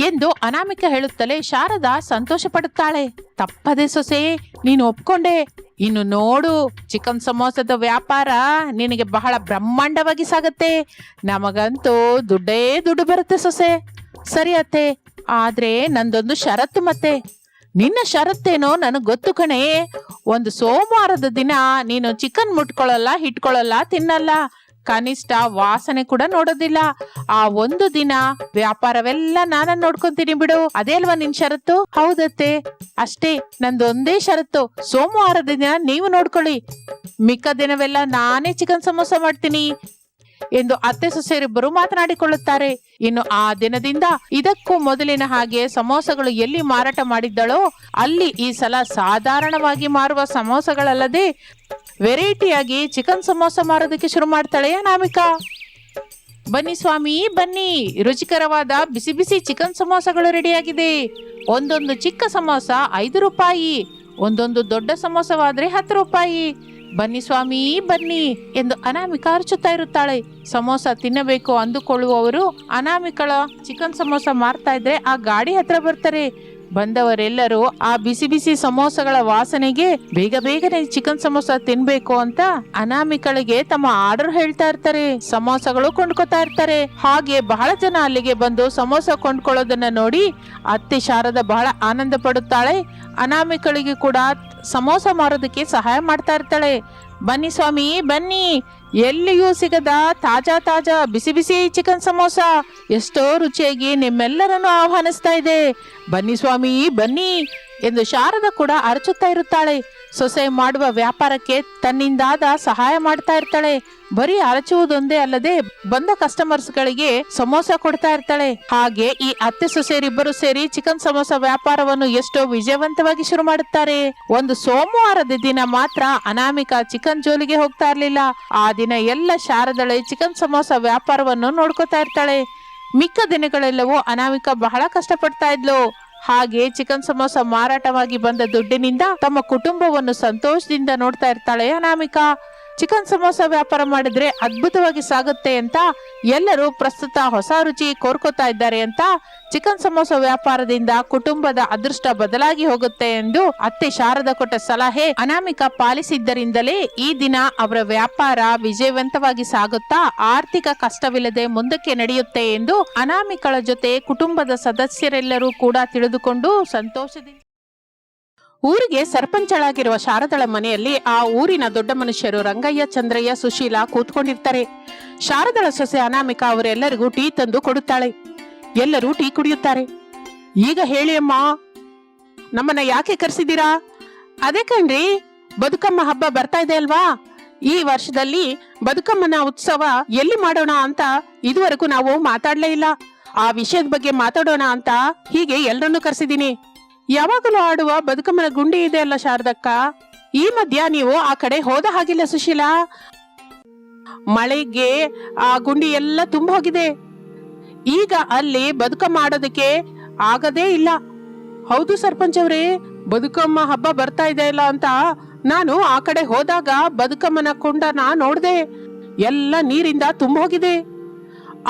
ಎಂದು ಅನಾಮಿಕ ಹೇಳುತ್ತಲೇ ಶಾರದಾ ಸಂತೋಷ ಪಡುತ್ತಾಳೆ ತಪ್ಪದೆ ಸೊಸೆ, ನೀನು ಒಪ್ಕೊಂಡೆ. ಇನ್ನು ನೋಡು, ಚಿಕನ್ ಸಮೋಸದ ವ್ಯಾಪಾರ ನಿನಗೆ ಬಹಳ ಬ್ರಹ್ಮಾಂಡವಾಗಿ ಸಾಗತ್ತೆ. ನಮಗಂತೂ ದುಡ್ಡೇ ದುಡ್ಡು ಬರುತ್ತೆ ಸೊಸೆ. ಸರಿ ಅತ್ತೆ, ಆದ್ರೆ ನಂದೊಂದು ಷರತ್ತು ಮತ್ತೆ. ನಿನ್ನ ಷರತ್ತೇನೋ ನನಗೆ ಗೊತ್ತು ಕಣೇ. ಒಂದು ಸೋಮವಾರದ ದಿನ ನೀನು ಚಿಕನ್ ಮುಟ್ಕೊಳ್ಳಲ್ಲ, ಹಿಟ್ಕೊಳ್ಳಲ್ಲ, ತಿನ್ನಲ್ಲ. ಕನಿಷ್ಠ ವಾಸನೆ ಕೂಡ ನೋಡೋದಿಲ್ಲ. ಆ ಒಂದು ದಿನ ವ್ಯಾಪಾರವೆಲ್ಲ ನಾನ ನೋಡ್ಕೊಂತೀನಿ ಬಿಡು. ಅದೇ ಅಲ್ವಾ ನಿನ್ ಷರತ್ತು? ಹೌದತ್ತೆ. ಅಷ್ಟೇ, ನಂದೊಂದೇ ಷರತ್ತು. ಸೋಮವಾರದ ದಿನ ನೀವು ನೋಡ್ಕೊಳ್ಳಿ. ಮಿಕ್ಕ ದಿನವೆಲ್ಲ ನಾನೇ ಚಿಕನ್ ಸಮೋಸ ಮಾಡ್ತೀನಿ. ಎಂದು ಅತ್ತೆ ಸೊಸೆಯರಿಬ್ಬರು ಮಾತನಾಡಿಕೊಳ್ಳುತ್ತಾರೆ. ಇನ್ನು ಆ ದಿನದಿಂದ ಇದಕ್ಕೂ ಮೊದಲಿನ ಹಾಗೆ ಸಮೋಸಗಳು ಎಲ್ಲಿ ಮಾರಾಟ ಮಾಡಿದ್ದಳೋ ಅಲ್ಲಿ ಈ ಸಲ ಸಾಧಾರಣವಾಗಿ ಮಾರುವ ಸಮೋಸಗಳಲ್ಲದೆ ವೆರೈಟಿಯಾಗಿ ಚಿಕನ್ ಸಮೋಸ ಮಾರೋದಕ್ಕೆ ಶುರು ಮಾಡ್ತಾಳೆ ಅನಾಮಿಕಾ ಬನ್ನಿ ಸ್ವಾಮಿ, ಬನ್ನಿ. ರುಚಿಕರವಾದ ಬಿಸಿ ಬಿಸಿ ಚಿಕನ್ ಸಮೋಸಗಳು ರೆಡಿಯಾಗಿದೆ. ಒಂದೊಂದು ಚಿಕ್ಕ ಸಮೋಸ ಐದು ರೂಪಾಯಿ, ಒಂದೊಂದು ದೊಡ್ಡ ಸಮೋಸವಾದ್ರೆ ಹತ್ತು ರೂಪಾಯಿ. ಬನ್ನಿ ಸ್ವಾಮಿ, ಬನ್ನಿ ಎಂದು ಅನಾಮಿಕ ಅರಚುತ್ತಾ ಇರುತ್ತಾಳೆ. ಸಮೋಸ ತಿನ್ನಬೇಕು ಅಂದುಕೊಳ್ಳುವವರು ಅನಾಮಿಕಳ ಚಿಕನ್ ಸಮೋಸ ಮಾರ್ತಾ ಇದ್ರೆ ಆ ಗಾಡಿ ಹತ್ರ ಬರ್ತಾರೆ. ಬಂದವರೆಲ್ಲರೂ ಆ ಬಿಸಿ ಬಿಸಿ ಸಮೋಸಗಳ ವಾಸನೆಗೆ ಬೇಗ ಬೇಗನೆ ಚಿಕನ್ ಸಮೋಸ ತಿನ್ಬೇಕು ಅಂತ ಅನಾಮಿಕಳಿಗೆ ತಮ್ಮ ಆರ್ಡರ್ ಹೇಳ್ತಾ ಇರ್ತಾರೆ. ಸಮೋಸಗಳು ಕೊಂಡ್ಕೊತಾ ಇರ್ತಾರೆ. ಹಾಗೆ ಬಹಳ ಜನ ಅಲ್ಲಿಗೆ ಬಂದು ಸಮೋಸ ಕೊಂಡ್ಕೊಳ್ಳೋದನ್ನ ನೋಡಿ ಅತ್ತೆ ಶಾರದ ಬಹಳ ಆನಂದ ಪಡುತ್ತಾಳೆ. ಅನಾಮಿಕಳಿಗೆ ಕೂಡ ಸಮೋಸ ಮಾರೋದಕ್ಕೆ ಸಹಾಯ ಮಾಡ್ತಾ ಇರ್ತಾಳೆ. ಬನ್ನಿ ಸ್ವಾಮಿ, ಬನ್ನಿ. ಎಲ್ಲಿಯೂ ಸಿಗದ ತಾಜಾ ತಾಜಾ ಬಿಸಿ ಬಿಸಿ ಚಿಕನ್ ಸಮೋಸ. ಎಷ್ಟೋ ರುಚಿಯಾಗಿ ನಿಮ್ಮೆಲ್ಲರನ್ನು ಆಹ್ವಾನಿಸ್ತಾ ಇದೆ. ಬನ್ನಿ ಸ್ವಾಮಿ, ಬನ್ನಿ. ಎಂದು ಶಾರದ ಕೂಡ ಅರಚುತ್ತಾ ಇರುತ್ತಾಳೆ. ಸೊಸೆ ಮಾಡುವ ವ್ಯಾಪಾರಕ್ಕೆ ತನ್ನಿಂದಾದ ಸಹಾಯ ಮಾಡ್ತಾ ಇರ್ತಾಳೆ. ಬರೀ ಅರಚುವುದೊಂದೇ ಅಲ್ಲದೆ ಬಂದ ಕಸ್ಟಮರ್ಸ್ ಗಳಿಗೆ ಸಮೋಸ ಕೊಡ್ತಾ ಇರ್ತಾಳೆ. ಹಾಗೆ ಈ ಅತ್ತೆ ಸೊಸೆಯರಿಬ್ಬರು ಸೇರಿ ಚಿಕನ್ ಸಮೋಸ ವ್ಯಾಪಾರವನ್ನು ಎಷ್ಟೋ ವಿಜಯವಂತವಾಗಿ ಶುರು ಮಾಡುತ್ತಾರೆ. ಒಂದು ಸೋಮವಾರದ ದಿನ ಮಾತ್ರ ಅನಾಮಿಕಾ ಚಿಕನ್ ಜೋಲಿಗೆ ಹೋಗ್ತಾ ಇರ್ಲಿಲ್ಲ. ಆ ದಿನ ಎಲ್ಲ ಶಾರದಳೆ ಚಿಕನ್ ಸಮೋಸ ವ್ಯಾಪಾರವನ್ನು ನೋಡ್ಕೋತಾ ಇರ್ತಾಳೆ. ಮಿಕ್ಕ ದಿನಗಳೆಲ್ಲವೂ ಅನಾಮಿಕಾ ಬಹಳ ಕಷ್ಟಪಡ್ತಾ ಇದ್ಲು. ಹಾಗೆ ಚಿಕನ್ ಸಮೋಸ ಮಾರಾಟವಾಗಿ ಬಂದ ದುಡ್ಡಿನಿಂದ ತಮ್ಮ ಕುಟುಂಬವನ್ನು ಸಂತೋಷದಿಂದ ನೋಡ್ತಾ ಇರ್ತಾಳೆ ಅನಾಮಿಕಾ. ಚಿಕನ್ ಸಮೋಸ ವ್ಯಾಪಾರ ಮಾಡಿದ್ರೆ ಅದ್ಭುತವಾಗಿ ಸಾಗುತ್ತೆ ಅಂತ ಎಲ್ಲರೂ ಪ್ರಸ್ತುತ ಹೊಸ ರುಚಿ ಕೋರ್ಕೋತಾ ಇದ್ದಾರೆ ಅಂತ ಚಿಕನ್ ಸಮೋಸ ವ್ಯಾಪಾರದಿಂದ ಕುಟುಂಬದ ಅದೃಷ್ಟ ಬದಲಾಗಿ ಹೋಗುತ್ತೆ ಎಂದು ಅತ್ತೆ ಶಾರದ ಕೊಟ್ಟ ಸಲಹೆ ಅನಾಮಿಕ ಪಾಲಿಸಿದ್ದರಿಂದಲೇ ಈ ದಿನ ಅವರ ವ್ಯಾಪಾರ ವಿಜಯವಂತವಾಗಿ ಸಾಗುತ್ತಾ ಆರ್ಥಿಕ ಕಷ್ಟವಿಲ್ಲದೆ ಮುಂದಕ್ಕೆ ನಡೆಯುತ್ತೆ ಎಂದು ಅನಾಮಿಕಳ ಜೊತೆ ಕುಟುಂಬದ ಸದಸ್ಯರೆಲ್ಲರೂ ಕೂಡ ತಿಳಿದುಕೊಂಡು ಸಂತೋಷದಿಂದ ಊರಿಗೆ ಸರ್ಪಂಚಳಾಗಿರುವ ಶಾರದಳ ಮನೆಯಲ್ಲಿ ಆ ಊರಿನ ದೊಡ್ಡ ಮನುಷ್ಯರು ರಂಗಯ್ಯ, ಚಂದ್ರಯ್ಯ, ಸುಶೀಲ ಕೂತ್ಕೊಂಡಿರ್ತಾರೆ. ಶಾರದಳ ಸೊಸೆ ಅನಾಮಿಕಾ ಅವರೆಲ್ಲರಿಗೂ ಟೀ ತಂದು ಕೊಡುತ್ತಾಳೆ. ಎಲ್ಲರೂ ಟೀ ಕುಡಿಯುತ್ತಾರೆ. ಈಗ ಹೇಳಿ ಅಮ್ಮ, ನಮ್ಮನ್ನ ಯಾಕೆ ಕರೆಸಿದ್ದೀರಾ? ಅದೇ ಕಣ್ರಿ, ಬದುಕಮ್ಮ ಹಬ್ಬ ಬರ್ತಾ ಇದೆ ಅಲ್ವಾ? ಈ ವರ್ಷದಲ್ಲಿ ಬದುಕಮ್ಮನ ಉತ್ಸವ ಎಲ್ಲಿ ಮಾಡೋಣ ಅಂತ ಇದುವರೆಗೂ ನಾವು ಮಾತಾಡ್ಲೇ ಇಲ್ಲ. ಆ ವಿಷಯದ ಬಗ್ಗೆ ಮಾತಾಡೋಣ ಅಂತ ಹೀಗೆ ಎಲ್ಲರನ್ನೂ ಕರೆಸಿದ್ದೀನಿ. ಯಾವಾಗಲೂ ಆಡುವ ಬದುಕಮ್ಮನ ಗುಂಡಿ ಇದೆ ಅಲ್ಲ ಶಾರದಕ್ಕ? ಈ ಮಧ್ಯ ನೀವು ಆ ಕಡೆ ಹೋದ ಹಾಗಿಲ್ಲ ಸುಶೀಲಾ. ಮಳೆಗೆ ಆ ಗುಂಡಿ ಎಲ್ಲ ತುಂಬ ಹೋಗಿದೆ. ಈಗ ಅಲ್ಲಿ ಬದುಕಮ್ಮ ಆಡೋದಕ್ಕೆ ಆಗದೇ ಇಲ್ಲ. ಹೌದು ಸರ್ಪಂಚ್ ಅವರೇ, ಬದುಕಮ್ಮ ಹಬ್ಬ ಬರ್ತಾ ಇದೆ ಇಲ್ಲ ಅಂತ ನಾನು ಆ ಕಡೆ ಹೋದಾಗ ಬದುಕಮ್ಮನ ಕುಂಡನ ನೋಡ್ದೆ. ಎಲ್ಲ ನೀರಿಂದ ತುಂಬ ಹೋಗಿದೆ.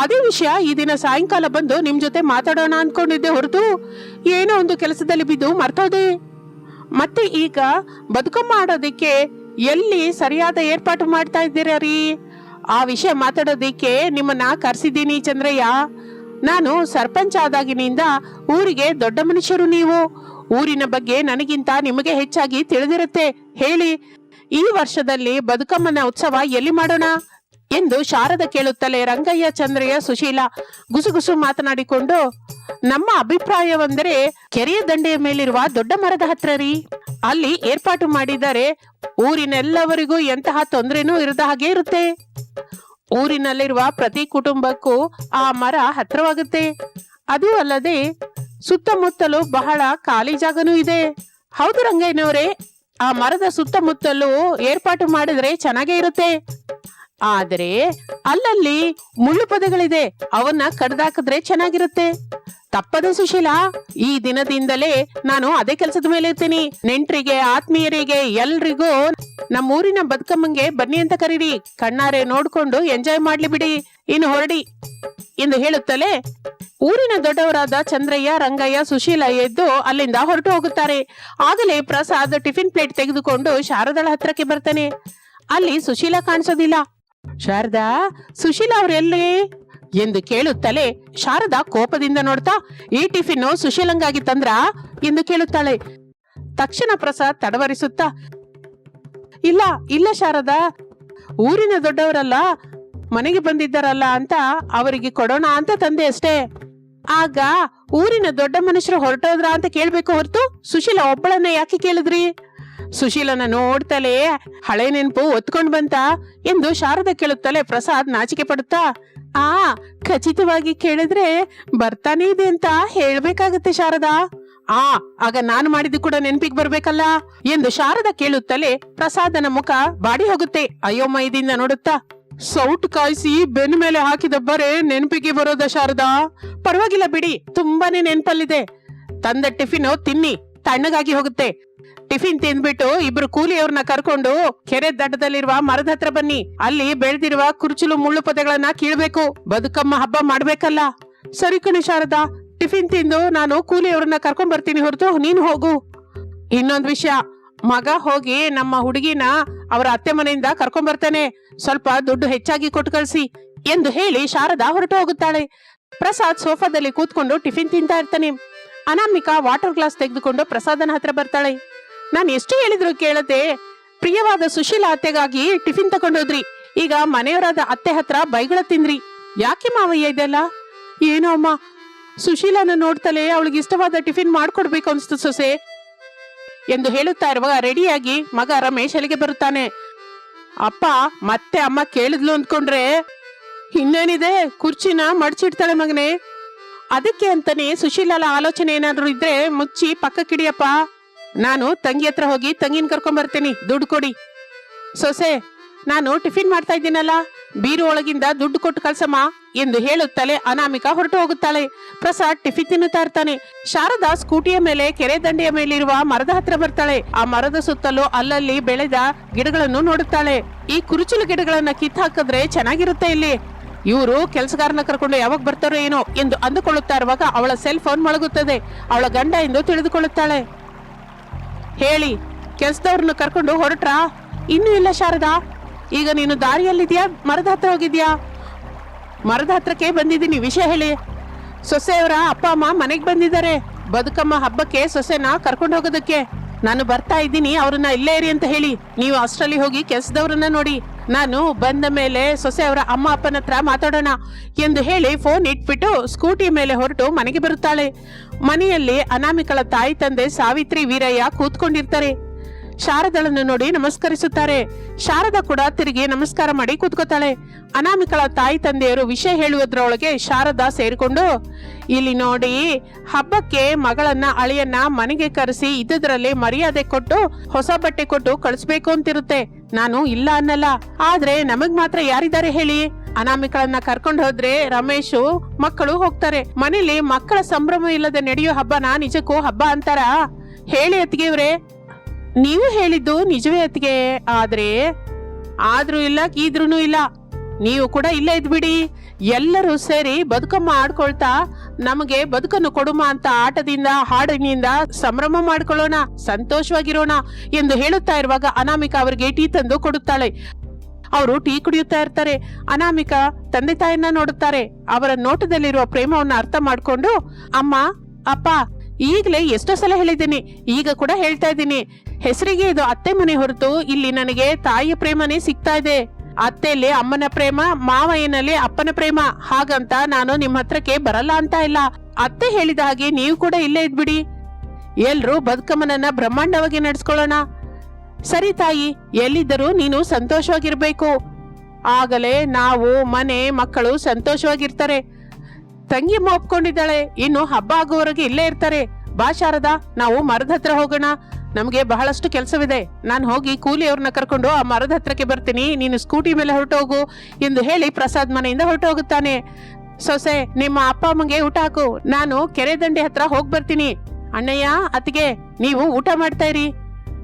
ಅದೇ ವಿಷಯ, ಈ ದಿನ ಸಾಯಂಕಾಲ ಬಂದು ನಿಮ್ ಜೊತೆ ಮಾತಾಡೋಣ ಅನ್ಕೊಂಡಿದ್ದೆ ಹೊರತು ಏನೋ ಒಂದು ಕೆಲಸದಲ್ಲಿ ಬಿದ್ದು ಮರ್ತೋದೆ. ಮತ್ತೆ ಈಗ ಬದುಕಮ್ಮ ಮಾಡೋದಕ್ಕೆ ಎಲ್ಲಿ ಸರಿಯಾದ ಏರ್ಪಾಟು ಮಾಡ್ತಾ ಇದ್ದೀರಾ ರೀ? ಆ ವಿಷಯ ಮಾತಾಡೋದಿಕ್ಕೆ ನಿಮ್ಮನ್ನ ಕರ್ಸಿದ್ದೀನಿ ಚಂದ್ರಯ್ಯ. ನಾನು ಸರ್ಪಂಚ್ ಆದಾಗಿನಿಂದ ಊರಿಗೆ ದೊಡ್ಡ ಮನುಷ್ಯರು ನೀವು. ಊರಿನ ಬಗ್ಗೆ ನನಗಿಂತ ನಿಮಗೆ ಹೆಚ್ಚಾಗಿ ತಿಳಿದಿರುತ್ತೆ. ಹೇಳಿ, ಈ ವರ್ಷದಲ್ಲಿ ಬದುಕಮ್ಮನ ಉತ್ಸವ ಎಲ್ಲಿ ಮಾಡೋಣ? ಎಂದು ಶಾರದ ಕೇಳುತ್ತಲೇ ರಂಗಯ್ಯ, ಚಂದ್ರಯ್ಯ, ಸುಶೀಲ ಗುಸುಗುಸು ಮಾತನಾಡಿಕೊಂಡು, ನಮ್ಮ ಅಭಿಪ್ರಾಯವೆಂದರೆ ಕೆರೆಯ ದಂಡೆಯ ಮೇಲಿರುವ ದೊಡ್ಡ ಮರದ ಹತ್ರ ರೀ. ಅಲ್ಲಿ ಏರ್ಪಾಟು ಮಾಡಿದರೆ ಊರಿನೆಲ್ಲವರಿಗೂ ಎಂತಹ ತೊಂದರೆನೂ ಇರದ ಹಾಗೆ ಇರುತ್ತೆ. ಊರಿನಲ್ಲಿರುವ ಪ್ರತಿ ಕುಟುಂಬಕ್ಕೂ ಆ ಮರ ಹತ್ರವಾಗುತ್ತೆ. ಅದು ಅಲ್ಲದೆ ಸುತ್ತಮುತ್ತಲು ಬಹಳ ಖಾಲಿ ಜಾಗನೂ ಇದೆ. ಹೌದು ರಂಗಯ್ಯನವರೇ, ಆ ಮರದ ಸುತ್ತಮುತ್ತಲು ಏರ್ಪಾಟು ಮಾಡಿದ್ರೆ ಚೆನ್ನಾಗೇ ಇರುತ್ತೆ. ಆದರೆ ಅಲ್ಲಲ್ಲಿ ಮುಳ್ಳು ಪದಗಳಿದೆ. ಅವನ್ನ ಕಡ್ದಾಕಿದ್ರೆ ಚೆನ್ನಾಗಿರುತ್ತೆ. ತಪ್ಪದೆ ಸುಶೀಲಾ, ಈ ದಿನದಿಂದಲೇ ನಾನು ಅದೇ ಕೆಲಸದ ಮೇಲೆ ಇರ್ತೀನಿ. ನೆಂಟ್ರಿಗೆ, ಆತ್ಮೀಯರಿಗೆ, ಎಲ್ರಿಗೂ ನಮ್ಮೂರಿನ ಬದುಕಮ್ಮಂಗೆ ಬನ್ನಿ ಅಂತ ಕರೀರಿ. ಕಣ್ಣಾರೆ ನೋಡ್ಕೊಂಡು ಎಂಜಾಯ್ ಮಾಡ್ಲಿ ಬಿಡಿ. ಇನ್ನು ಹೊರಡಿ. ಎಂದು ಹೇಳುತ್ತಲೇ, ಊರಿನ ದೊಡ್ಡವರಾದ ಚಂದ್ರಯ್ಯ, ರಂಗಯ್ಯ, ಸುಶೀಲ ಎದ್ದು ಅಲ್ಲಿಂದ ಹೊರಟು ಹೋಗುತ್ತಾರೆ. ಆಗಲೇ ಪ್ರಸಾದ್ ಟಿಫಿನ್ ಪ್ಲೇಟ್ ತೆಗೆದುಕೊಂಡು ಶಾರದಳ ಹತ್ರಕ್ಕೆ ಬರ್ತಾನೆ. ಅಲ್ಲಿ ಸುಶೀಲ ಕಾಣಿಸೋದಿಲ್ಲ. ಶಾರದಾ, ಸುಶೀಲಾ ಅವ್ರೆಲ್ಲಿ ಎಂದು ಕೇಳುತ್ತಲೇ ಶಾರದಾ ಕೋಪದಿಂದ ನೋಡ್ತಾ, ಈ ಟಿಫಿನ್ ಸುಶೀಲಂಗಾಗಿ ತಂದ್ರ? ಎಂದು ಕೇಳುತ್ತಾಳೆ. ತಕ್ಷಣ ಪ್ರಸಾದ್ ತಡವರಿಸುತ್ತ, ಇಲ್ಲ ಇಲ್ಲ ಶಾರದಾ, ಊರಿನ ದೊಡ್ಡವರಲ್ಲ, ಮನೆಗೆ ಬಂದಿದ್ದಾರಲ್ಲ ಅಂತ ಅವರಿಗೆ ಕೊಡೋಣ ಅಂತ ತಂದೆ ಅಷ್ಟೇ. ಆಗ ಊರಿನ ದೊಡ್ಡ ಮನುಷ್ಯರು ಹೊರಟೋದ್ರ ಅಂತ ಕೇಳ್ಬೇಕು ಹೊರತು ಸುಶೀಲ ಒಬ್ಬಳನ್ನ ಯಾಕೆ ಕೇಳಿದ್ರಿ? ಸುಶೀಲನ ನೋಡ್ತಲೇ ಹಳೆ ನೆನಪು ಒತ್ಕೊಂಡ್ ಬಂತ ಎಂದು ಶಾರದ ಕೇಳುತ್ತಲೇ ಪ್ರಸಾದ್ ನಾಚಿಕೆ ಪಡುತ್ತಾ, ಆ, ಖಚಿತವಾಗಿ ಕೇಳಿದ್ರೆ ಬರ್ತಾನೆ ಇದೆ ಅಂತ ಹೇಳ್ಬೇಕಾಗತ್ತೆ ಶಾರದಾ. ಆ, ಆಗ ನಾನು ಮಾಡಿದ್ದು ಕೂಡ ನೆನಪಿಗೆ ಬರ್ಬೇಕಲ್ಲ? ಎಂದು ಶಾರದ ಕೇಳುತ್ತಲೇ ಪ್ರಸಾದನ ಮುಖ ಬಾಡಿ ಹೋಗುತ್ತೆ ಅಯೋಮಯದಿಂದ ನೋಡುತ್ತಾ. ಸೌಟ್ ಕಾಯಿಸಿ ಬೆನ್ ಮೇಲೆ ಹಾಕಿದ ಬರೆ ನೆನಪಿಗೆ ಬರೋದ ಶಾರದಾ? ಪರವಾಗಿಲ್ಲ ಬಿಡಿ, ತುಂಬಾನೇ ನೆನಪಲ್ಲಿದೆ. ತಂದ ಟಿಫಿನ್ ತಿನ್ನಿ. ತಣ್ಣಗಾಗಿ ಹೋಗುತ್ತೆ. ಟಿಫಿನ್ ತಿಂದ್ಬಿಟ್ಟು ಇಬ್ರು ಕೂಲಿಯವ್ರನ್ನ ಕರ್ಕೊಂಡು ಕೆರೆ ದಡ್ಡದಲ್ಲಿರುವ ಮರದ ಹತ್ರ ಬನ್ನಿ. ಅಲ್ಲಿ ಬೆಳೆದಿರುವ ಕುರ್ಚುಲು ಮುಳ್ಳು ಪೊದೆಗಳನ್ನ ಕೀಳ್ಬೇಕು. ಬದುಕಮ್ಮ ಹಬ್ಬ ಮಾಡ್ಬೇಕಲ್ಲ. ಸರಿ ಕಣೆ ಶಾರದಾ, ಟಿಫಿನ್ ತಿಂದು ನಾನು ಕೂಲಿಯವ್ರನ್ನ ಕರ್ಕೊಂಡ್ ಬರ್ತೀನಿ ಹೊರತು ನೀನು ಹೋಗು. ಇನ್ನೊಂದ್ ವಿಷಯ, ಮಗ ಹೋಗಿ ನಮ್ಮ ಹುಡುಗಿನ ಅವರ ಅತ್ತೆ ಮನೆಯಿಂದ ಕರ್ಕೊಂಡ್ ಬರ್ತಾನೆ ಸ್ವಲ್ಪ ದುಡ್ಡು ಹೆಚ್ಚಾಗಿ ಕೊಟ್ಟು ಕಳಿಸಿ ಎಂದು ಹೇಳಿ ಶಾರದಾ ಹೊರಟು ಹೋಗುತ್ತಾಳೆ. ಪ್ರಸಾದ್ ಸೋಫಾದಲ್ಲಿ ಕೂತ್ಕೊಂಡು ಟಿಫಿನ್ ತಿಂತಾ ಇರ್ತಾನೆ. ಅನಾಮಿಕಾ ವಾಟರ್ ಗ್ಲಾಸ್ ತೆಗೆದುಕೊಂಡು ಪ್ರಸಾದನ ಹತ್ರ ಬರ್ತಾಳೆ. ನಾನು ಎಷ್ಟು ಹೇಳಿದ್ರು ಕೇಳದೆ ಪ್ರಿಯವಾದ ಸುಶೀಲ ಅತ್ತೆಗಾಗಿ ಟಿಫಿನ್ ತಗೊಂಡೋದ್ರಿ. ಈಗ ಮನೆಯವರಾದ ಅತ್ತೆ ಹತ್ರ ಬೈಗಳ ತಿಂದ್ರಿ. ಯಾಕೆ ಮಾವಯ್ಯ ಇದೆಲ್ಲ? ಏನೋ ಅಮ್ಮ, ಸುಶೀಲನ ನೋಡ್ತಲೇ ಅವಳಿಗೆ ಇಷ್ಟವಾದ ಟಿಫಿನ್ ಮಾಡ್ಕೊಡ್ಬೇಕು ಅನ್ಸ್ತು ಸೊಸೆ. ಎಂದು ಹೇಳುತ್ತಾ ಇರುವಾಗ ರೆಡಿಯಾಗಿ ಮಗ ರಮೇಶ್ ಅಲ್ಲಿಗೆ ಬರುತ್ತಾನೆ. ಅಪ್ಪ, ಮತ್ತೆ ಅಮ್ಮ ಕೇಳಿದ್ಲು ಅಂದ್ಕೊಂಡ್ರೆ, ಇನ್ನೇನಿದೆ? ಕುರ್ಚಿನ ಮಡ್ಚಿಡ್ತಾಳೆ ಮಗನೇ. ಅದಕ್ಕೆ ಅಂತಾನೆ ಸುಶೀಲಾಲ ಆಲೋಚನೆ ಏನಾದ್ರೂ ಇದ್ರೆ ಮುಚ್ಚಿ ಪಕ್ಕಕ್ಕಿಡಿಯಪ್ಪ ನಾನು ತಂಗಿ ಹತ್ರ ಹೋಗಿ ತಂಗಿನ ಕರ್ಕೊಂಡ್ ಬರ್ತೀನಿ, ದುಡ್ಡು ಕೊಡಿ. ಸೊಸೆ, ನಾನು ಟಿಫಿನ್ ಮಾಡ್ತಾ ಇದ್ದೀನಲ್ಲ, ಬೀರು ಒಳಗಿಂದ ದುಡ್ಡು ಕೊಟ್ಟು ಕಳ್ಸಮ್ಮ ಎಂದು ಹೇಳುತ್ತಲೇ ಅನಾಮಿಕಾ ಹೊರಟು ಹೋಗುತ್ತಾಳೆ. ಪ್ರಸಾದ್ ಟಿಫಿನ್ ತಿನ್ನುತ್ತಾ ಇರ್ತಾನೆ. ಶಾರದಾ ಸ್ಕೂಟಿಯ ಮೇಲೆ, ಕೆರೆ ದಂಡೆಯ ಮೇಲಿರುವ ಮರದ ಹತ್ರ ಬರ್ತಾಳೆ. ಆ ಮರದ ಸುತ್ತಲೂ ಅಲ್ಲಲ್ಲಿ ಬೆಳೆದ ಗಿಡಗಳನ್ನು ನೋಡುತ್ತಾಳೆ. ಈ ಕುರುಚಲು ಗಿಡಗಳನ್ನ ಕಿತ್ತು ಹಾಕಿದ್ರೆ ಚೆನ್ನಾಗಿರುತ್ತೆ ಇಲ್ಲಿ. ಇವರು ಕೆಲಸಗಾರನ ಕರ್ಕೊಂಡು ಯಾವಾಗ ಬರ್ತಾರೋ ಏನೋ ಎಂದು ಅಂದುಕೊಳ್ಳುತ್ತಾ ಇರುವಾಗ ಅವಳ ಸೆಲ್ ಫೋನ್ ಮಳಗುತ್ತದೆ ಅವಳ ಗಂಡ ಎಂದು ತಿಳಿದುಕೊಳ್ಳುತ್ತಾಳೆ. ಹೇಳಿ, ಕೆಲಸದವ್ರನ್ನ ಕರ್ಕೊಂಡು ಹೊರಟ್ರಾ? ಇನ್ನೂ ಇಲ್ಲ ಶಾರದಾ. ಈಗ ನೀನು ದಾರಿಯಲ್ಲಿದ್ಯಾ? ಮರದ ಹತ್ರ ಹೋಗಿದ್ಯಾ? ಮರದ ಹತ್ರಕ್ಕೆ ಬಂದಿದ್ದೀನಿ. ವಿಷಯ ಹೇಳಿ. ಸೊಸೆಯವರ ಅಪ್ಪ, ಅಮ್ಮ ಮನೆಗೆ ಬಂದಿದ್ದಾರೆ. ಬದುಕಮ್ಮ ಹಬ್ಬಕ್ಕೆ ಸೊಸೆನ ಕರ್ಕೊಂಡು ಹೋಗೋದಕ್ಕೆ. ನಾನು ಬರ್ತಾ ಇದ್ದೀನಿ. ಅವ್ರನ್ನ ಇಲ್ಲೇ ಇರಿ ಅಂತ ಹೇಳಿ. ನೀವು ಅಷ್ಟರಲ್ಲಿ ಹೋಗಿ ಕೆಲ್ಸದವ್ರನ್ನ ನೋಡಿ. ನಾನು ಬಂದ ಮೇಲೆ ಸೊಸೆ ಅವರ ಅಮ್ಮ ಅಪ್ಪನ ಹತ್ರ ಮಾತಾಡೋಣ ಎಂದು ಹೇಳಿ ಫೋನ್ ಇಟ್ಬಿಟ್ಟು ಸ್ಕೂಟಿ ಮೇಲೆ ಹೊರಟು ಮನೆಗೆ ಬರುತ್ತಾಳೆ. ಮನೆಯಲ್ಲಿ ಅನಾಮಿಕಳ ತಾಯಿ ತಂದೆ ಸಾವಿತ್ರಿ ವೀರಯ್ಯ ಕೂತ್ಕೊಂಡಿರ್ತಾರೆ. ಶಾರದಳನ್ನು ನೋಡಿ ನಮಸ್ಕರಿಸುತ್ತಾರೆ. ಶಾರದ ಕೂಡ ತಿರುಗಿ ನಮಸ್ಕಾರ ಮಾಡಿ ಕೂತ್ಕೋತಾಳೆ. ಅನಾಮಿಕಳ ತಾಯಿ ತಂದೆಯರು ವಿಷಯ ಹೇಳುವುದರೊಳಗೆ ಶಾರದಾ ಸೇರಿಕೊಂಡು, ಇಲ್ಲಿ ನೋಡಿ, ಹಬ್ಬಕ್ಕೆ ಮಗಳನ್ನ, ಅಳಿಯನ್ನ ಮನೆಗೆ ಕರೆಸಿ ಇದ್ದದ್ರಲ್ಲಿ ಮರ್ಯಾದೆ ಕೊಟ್ಟು, ಹೊಸ ಬಟ್ಟೆ ಕೊಟ್ಟು ಕಳಿಸ್ಬೇಕು ಅಂತಿರುತ್ತೆ. ನಾನು ಇಲ್ಲ ಅನ್ನಲ್ಲ. ಆದ್ರೆ ನಮಗ್ ಮಾತ್ರ ಯಾರಿದ್ದಾರೆ ಹೇಳಿ? ಅನಾಮಿಕಳನ್ನ ಕರ್ಕೊಂಡು ಹೋದ್ರೆ ರಮೇಶು, ಮಕ್ಕಳು ಹೋಗ್ತಾರೆ. ಮನೇಲಿ ಮಕ್ಕಳ ಸಂಭ್ರಮ ಇಲ್ಲದೆ ನಡೆಯೋ ಹಬ್ಬನ ನಿಜಕ್ಕೂ ಹಬ್ಬ ಅಂತಾರ? ಹೇಳಿ ಅತ್ತಿಗೆ ಇವ್ರೆ. ನೀವು ಹೇಳಿದ್ದು ನಿಜವೇ ಅತ್ತಿಗೆ, ಆದ್ರೆ ಆದ್ರೂ ಇಲ್ಲ ಕೀದ್ರೂ ಇಲ್ಲ. ನೀವು ಕೂಡ ಇಲ್ಲೇ ಇದ್ಬಿಡಿ. ಎಲ್ಲರೂ ಸೇರಿ ಬದುಕಮ್ಮ ಆಡ್ಕೊಳ್ತಾ ನಮಗೆ ಬದುಕನ್ನು ಕೊಡುಮ ಅಂತ ಆಟದಿಂದ, ಹಾಡಿನಿಂದ ಸಂಭ್ರಮ ಮಾಡ್ಕೊಳ್ಳೋಣ, ಸಂತೋಷವಾಗಿರೋಣ ಎಂದು ಹೇಳುತ್ತಾ ಇರುವಾಗ ಅನಾಮಿಕಾ ಅವರಿಗೆ ಟೀ ತಂದು ಕೊಡುತ್ತಾಳೆ. ಅವರು ಟೀ ಕುಡಿಯುತ್ತಾ ಇರ್ತಾರೆ. ಅನಾಮಿಕಾ ತಂದೆ ತಾಯಿಯನ್ನ ನೋಡುತ್ತಾರೆ. ಅವರ ನೋಟದಲ್ಲಿರುವ ಪ್ರೇಮವನ್ನ ಅರ್ಥ ಮಾಡಿಕೊಂಡು, ಅಮ್ಮ, ಅಪ್ಪ, ಈಗಲೇ ಎಷ್ಟೋ ಸಲ ಹೇಳಿದ್ದೀನಿ. ಈಗ ಕೂಡ ಹೇಳ್ತಾ ಇದ್ದೀನಿ. ಹೆಸರಿಗೆ ಇದು ಅತ್ತೆ ಮನೆ ಹೊರತು ಇಲ್ಲಿ ನನಗೆ ತಾಯಿಯ ಪ್ರೇಮನೇ ಸಿಗ್ತಾ ಇದೆ. ಅತ್ತೆಯಲ್ಲಿ ಅಮ್ಮನ ಪ್ರೇಮ, ಮಾವಯ್ಯನಲ್ಲಿ ಅಪ್ಪನ ಪ್ರೇಮ. ಹಾಗಂತ ನಾನು ನಿಮ್ಮ ಹತ್ರಕ್ಕೆ ಬರಲ್ಲ ಅಂತ ಇಲ್ಲ. ಅತ್ತೆ ಹೇಳಿದ ಹಾಗೆ ನೀವು ಕೂಡ ಇಲ್ಲೇ ಇದ್ಬಿಡಿ. ಎಲ್ರೂ ಬದುಕಮ್ಮನನ್ನ ಬ್ರಹ್ಮಾಂಡವಾಗಿ ನಡೆಸ್ಕೊಳ್ಳೋಣ. ಸರಿ ತಾಯಿ, ಎಲ್ಲಿದ್ದರೂ ನೀನು ಸಂತೋಷವಾಗಿರ್ಬೇಕು. ಆಗಲೇ ನಾವು, ಮನೆ, ಮಕ್ಕಳು ಸಂತೋಷವಾಗಿರ್ತಾರೆ. ತಂಗಿ ಒಪ್ಕೊಂಡಿದ್ದಾಳೆ. ಇನ್ನು ಹಬ್ಬ ಆಗುವವರೆಗೆ ಇಲ್ಲೇ ಇರ್ತಾರೆ. ಬಾ ಶಾರದಾ, ನಾವು ಮರದ ಹತ್ರ ಹೋಗೋಣ. ನಮ್ಗೆ ಬಹಳಷ್ಟು ಕೆಲಸವಿದೆ. ನಾನು ಹೋಗಿ ಕೂಲಿಯವ್ರನ್ನ ಕರ್ಕೊಂಡು ಆ ಮರದ ಹತ್ರಕ್ಕೆ ಬರ್ತೀನಿ. ನೀನು ಸ್ಕೂಟಿ ಮೇಲೆ ಹೊರಟು ಹೋಗು ಎಂದು ಹೇಳಿ ಪ್ರಸಾದ್ ಮನೆಯಿಂದ ಹೊರಟು ಹೋಗುತ್ತಾನೆ. ಸೊಸೆ, ನಿಮ್ಮ ಅಪ್ಪ ಅಮ್ಮಗೆ ಊಟ ಹಾಕು. ನಾನು ಕೆರೆ ದಂಡೆ ಹತ್ರ ಹೋಗಿ ಬರ್ತೀನಿ. ಅಣ್ಣಯ್ಯ, ಅತ್ತಿಗೆ, ನೀವು ಊಟ ಮಾಡ್ತಾ ಇರಿ.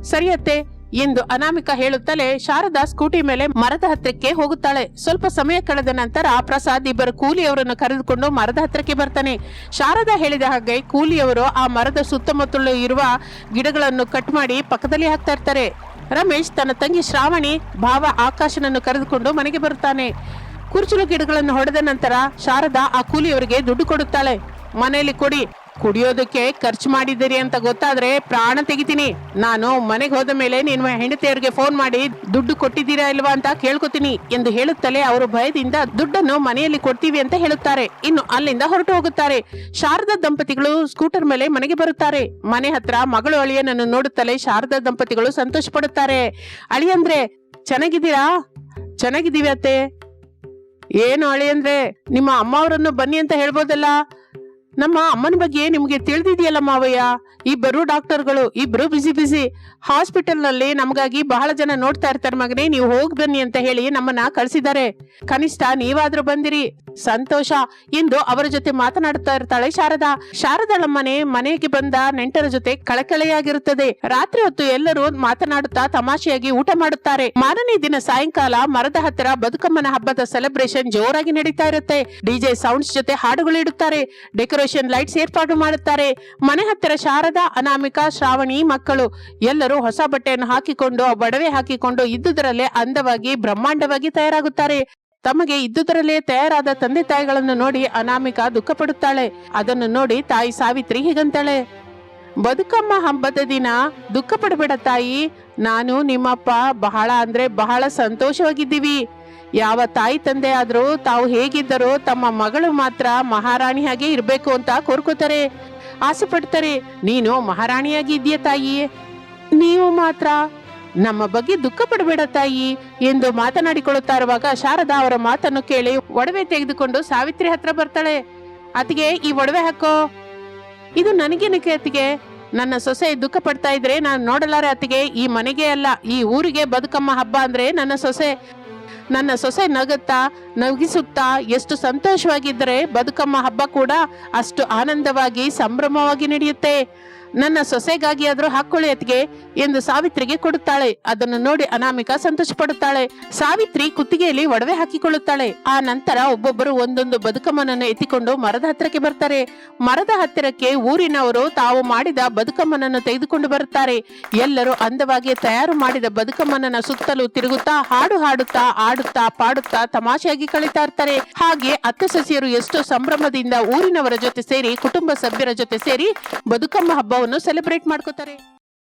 ಸರಿ ಅತ್ತೆ. ಎಂದು ಅನಾಮಿಕಾ ಹೇಳುತ್ತಲೇ ಶಾರದಾ ಸ್ಕೂಟಿ ಮೇಲೆ ಮರದ ಹತ್ರಕ್ಕೆ ಹೋಗುತ್ತಾಳೆ. ಸ್ವಲ್ಪ ಸಮಯ ಕಳೆದ ನಂತರ ಪ್ರಸಾದ್ ಇಬ್ಬರು ಕೂಲಿಯವರನ್ನು ಕರೆದುಕೊಂಡು ಮರದ ಹತ್ರಕ್ಕೆ ಬರ್ತಾನೆ. ಶಾರದಾ ಹೇಳಿದ ಹಾಗೆ ಕೂಲಿಯವರು ಆ ಮರದ ಸುತ್ತಮುತ್ತಲು ಇರುವ ಗಿಡಗಳನ್ನು ಕಟ್ ಮಾಡಿ ಪಕ್ಕದಲ್ಲಿ ಹಾಕ್ತಾ ಇರ್ತಾರೆ. ರಮೇಶ್ ತನ್ನ ತಂಗಿ ಶ್ರಾವಣಿ, ಭಾವ ಆಕಾಶನನ್ನು ಕರೆದುಕೊಂಡು ಮನೆಗೆ ಬರುತ್ತಾನೆ. ಕುರ್ಚಲು ಗಿಡಗಳನ್ನು ಹೊಡೆದ ನಂತರ ಶಾರದಾ ಆ ಕೂಲಿಯವರಿಗೆ ದುಡ್ಡು ಕೊಡುತ್ತಾಳೆ. ಮನೆಯಲ್ಲಿ ಕೊಡಿ ಕುಡಿಯೋದಕ್ಕೆ ಖರ್ಚು ಮಾಡಿದ್ದೀರಿ ಅಂತ ಗೊತ್ತಾದ್ರೆ ಪ್ರಾಣ ತೆಗಿತೀನಿ. ನಾನು ಮನೆಗೆ ಹೋದ ಮೇಲೆ ನಿಮ್ಮ ಹೆಂಡತಿಯವರಿಗೆ ಫೋನ್ ಮಾಡಿ ದುಡ್ಡು ಕೊಟ್ಟಿದ್ದೀರಾ ಇಲ್ವಾ ಅಂತ ಕೇಳ್ಕೊತೀನಿ ಎಂದು ಹೇಳುತ್ತಲೇ ಅವರು ಭಯದಿಂದ ದುಡ್ಡನ್ನು ಮನೆಯಲ್ಲಿ ಕೊಡ್ತೀವಿ ಅಂತ ಹೇಳುತ್ತಾರೆ. ಇನ್ನು ಅಲ್ಲಿಂದ ಹೊರಟು ಹೋಗುತ್ತಾರೆ. ಶಾರದಾ ದಂಪತಿಗಳು ಸ್ಕೂಟರ್ ಮೇಲೆ ಮನೆಗೆ ಬರುತ್ತಾರೆ. ಮನೆ ಹತ್ರ ಮಗಳು ಅಳಿಯನನ್ನು ನೋಡುತ್ತಲೇ ಶಾರದಾ ದಂಪತಿಗಳು ಸಂತೋಷ ಪಡುತ್ತಾರೆ ಅಳಿಯಂದ್ರೆ ಚೆನ್ನಾಗಿದ್ದೀರಾ? ಚೆನ್ನಾಗಿದ್ದೀವಿ ಅತ್ತೆ. ಏನು ಅಳಿಯಂದ್ರೆ ನಿಮ್ಮ ಅಮ್ಮ ಅವರನ್ನು ಬನ್ನಿ ಅಂತ ಹೇಳ್ಬೋದಲ್ಲ? ನಮ್ಮ ಅಮ್ಮನ ಬಗ್ಗೆ ನಿಮ್ಗೆ ತಿಳಿದಿದೆಯಲ್ಲ ಮಾವಯ್ಯ? ಇಬ್ಬರು ಡಾಕ್ಟರ್ಗಳು, ಇಬ್ರು ಬಿಸಿ ಬಿಸಿ ಹಾಸ್ಪಿಟಲ್ನಲ್ಲಿ ನಮಗಾಗಿ ಬಹಳ ಜನ ನೋಡ್ತಾ ಇರ್ತಾರೆ ಮಗನೇ, ನೀವು ಹೋಗಿ ಬನ್ನಿ ಅಂತ ಹೇಳಿ ನಮ್ಮನ್ನ ಕಳ್ಸಿದ್ದಾರೆ. ಕನಿಷ್ಠ ನೀವಾದ್ರೂ ಬಂದಿರಿ. ಸಂತೋಷ. ಎಂದು ಅವರ ಜೊತೆ ಮಾತನಾಡುತ್ತಾ ಇರ್ತಾಳೆ ಶಾರದಾ. ಶಾರದಾಳಮ್ಮನೆ ಮನೆಗೆ ಬಂದ ನೆಂಟರ ಜೊತೆ ಕಳಕಳೆಯಾಗಿರುತ್ತದೆ. ರಾತ್ರಿ ಹೊತ್ತು ಎಲ್ಲರೂ ಮಾತನಾಡುತ್ತಾ ತಮಾಷೆಯಾಗಿ ಊಟ ಮಾಡುತ್ತಾರೆ. ಮಾರನೇ ದಿನ ಸಾಯಂಕಾಲ ಮರದ ಹತ್ತಿರ ಬದುಕಮ್ಮನ ಹಬ್ಬದ ಸೆಲೆಬ್ರೇಷನ್ ಜೋರಾಗಿ ನಡೀತಾ ಇರುತ್ತೆ. ಡಿಜೆ ಸೌಂಡ್ಸ್ ಜೊತೆ ಹಾಡುಗಳು ಇಡುತ್ತಾರೆ. ಡೆಕೋರೇಷನ್ ಲೈಟ್ಸ್ ಏರ್ಪಾಡು ಮಾಡುತ್ತಾರೆ. ಮನೆ ಹತ್ತಿರ ಶಾರದಾ, ಅನಾಮಿಕಾ, ಶ್ರಾವಣಿ ಮಕ್ಕಳು ಎಲ್ಲರೂ ಹೊಸ ಬಟ್ಟೆಯನ್ನು ಹಾಕಿಕೊಂಡು, ಒಡವೆ ಹಾಕಿಕೊಂಡು ಇದ್ದುದರಲ್ಲೇ ಅಂದವಾಗಿ ಬ್ರಹ್ಮಾಂಡವಾಗಿ ತಯಾರಾಗುತ್ತಾರೆ. ತಮಗೆ ಇದ್ದುದರಲ್ಲೇ ತಯಾರಾದ ತಂದೆ ತಾಯಿಗಳನ್ನು ನೋಡಿ ಅನಾಮಿಕಾ ದುಃಖ ಪಡುತ್ತಾಳೆ ಅದನ್ನು ನೋಡಿ ತಾಯಿ ಸಾವಿತ್ರಿ ಹೀಗಂತಾಳೆ, ಬದುಕಮ್ಮ ಹಬ್ಬದ ದಿನ ದುಃಖ ಪಡಬೇಡ ತಾಯಿ. ನಾನು ನಿಮ್ಮಪ್ಪ ಬಹಳ ಅಂದ್ರೆ ಬಹಳ ಸಂತೋಷವಾಗಿದ್ದೀವಿ. ಯಾವ ತಾಯಿ ತಂದೆ ಆದ್ರೂ ತಾವು ಹೇಗಿದ್ದರೂ ತಮ್ಮ ಮಗಳು ಮಾತ್ರ ಮಹಾರಾಣಿ ಹಾಗೆ ಇರಬೇಕು ಅಂತ ಕೋರ್ಕೋತಾರೆ. ಆಸೆ ಪಡ್ತಾರೆ, ನೀನು ಮಹಾರಾಣಿಯಾಗಿ ಇದೆಯಾ ತಾಯಿ. ನೀವು ಮಾತ್ರ ನಮ್ಮ ಬಗ್ಗೆ ದುಃಖ ಪಡಬೇಡ ತಾಯಿ ಎಂದು ಮಾತನಾಡಿಕೊಳ್ಳುತ್ತಾ ಇರುವಾಗ ಶಾರದಾ ಅವರ ಮಾತನ್ನು ಕೇಳಿ ಒಡವೆ ತೆಗೆದುಕೊಂಡು ಸಾವಿತ್ರಿ ಹತ್ರ ಬರ್ತಾಳೆ. ಅತಿಗೆ ಈ ಒಡವೆ ಹಾಕೋ. ಇದು ನನಗೇನಕ್ಕೆ ಅತಿಗೆ ನನ್ನ ಸೊಸೆ ದುಃಖ ಪಡ್ತಾ ಇದ್ರೆ ನಾನು ನೋಡಲಾರೆ ಅತಿಗೆ ಈ ಮನೆಗೆ ಅಲ್ಲ, ಈ ಊರಿಗೆ ಬದುಕಮ್ಮ ಹಬ್ಬ ಅಂದ್ರೆ ನನ್ನ ಸೊಸೆ ನನ್ನ ಸೊಸೆ ನಗುತ್ತಾ, ನಗಿಸುತ್ತಾ, ಎಷ್ಟು ಸಂತೋಷವಾಗಿದ್ದರೆ ಬದುಕಮ್ಮ ಹಬ್ಬ ಕೂಡ ಅಷ್ಟು ಆನಂದವಾಗಿ, ಸಂಭ್ರಮವಾಗಿ ನಡೆಯುತ್ತೆ. ನನ್ನ ಸೊಸೆಗಾಗಿ ಆದ್ರೂ ಹಾಕೊಳ್ಳಿ ಅತ್ತಿಗೆ ಎಂದು ಸಾವಿತ್ರಿಗೆ ಕೊಡುತ್ತಾಳೆ. ಅದನ್ನು ನೋಡಿ ಅನಾಮಿಕ ಸಂತೋಷ ಪಡುತ್ತಾಳೆ ಸಾವಿತ್ರಿ ಕುತ್ತಿಗೆಯಲ್ಲಿ ಒಡವೆ ಹಾಕಿಕೊಳ್ಳುತ್ತಾಳೆ. ಆ ನಂತರ ಒಬ್ಬೊಬ್ಬರು ಒಂದೊಂದು ಬದುಕಮ್ಮನನ್ನು ಎತ್ತಿಕೊಂಡು ಮರದ ಹತ್ತಿರಕ್ಕೆ ಬರ್ತಾರೆ. ಮರದ ಹತ್ತಿರಕ್ಕೆ ಊರಿನವರು ತಾವು ಮಾಡಿದ ಬದುಕಮ್ಮನನ್ನು ತೆಗೆದುಕೊಂಡು ಬರುತ್ತಾರೆ. ಎಲ್ಲರೂ ಅಂದವಾಗಿ ತಯಾರು ಮಾಡಿದ ಬದುಕಮ್ಮನನ್ನ ಸುತ್ತಲೂ ತಿರುಗುತ್ತಾ, ಹಾಡು ಹಾಡುತ್ತಾ, ಆಡುತ್ತಾ, ಪಾಡುತ್ತಾ ತಮಾಷೆಯಾಗಿ ಕಳೀತಾ ಇರ್ತಾರೆ. ಹಾಗೆ ಅತ್ತೆ ಸೊಸೆಯರು ಎಷ್ಟೋ ಸಂಭ್ರಮದಿಂದ ಊರಿನವರ ಜೊತೆ ಸೇರಿ, ಕುಟುಂಬ ಸಭ್ಯರ ಜೊತೆ ಸೇರಿ ಬದುಕಮ್ಮ ಹಬ್ಬವನ್ನು ಸೆಲೆಬ್ರೇಟ್ ಮಾಡ್ಕೋತಾರೆ.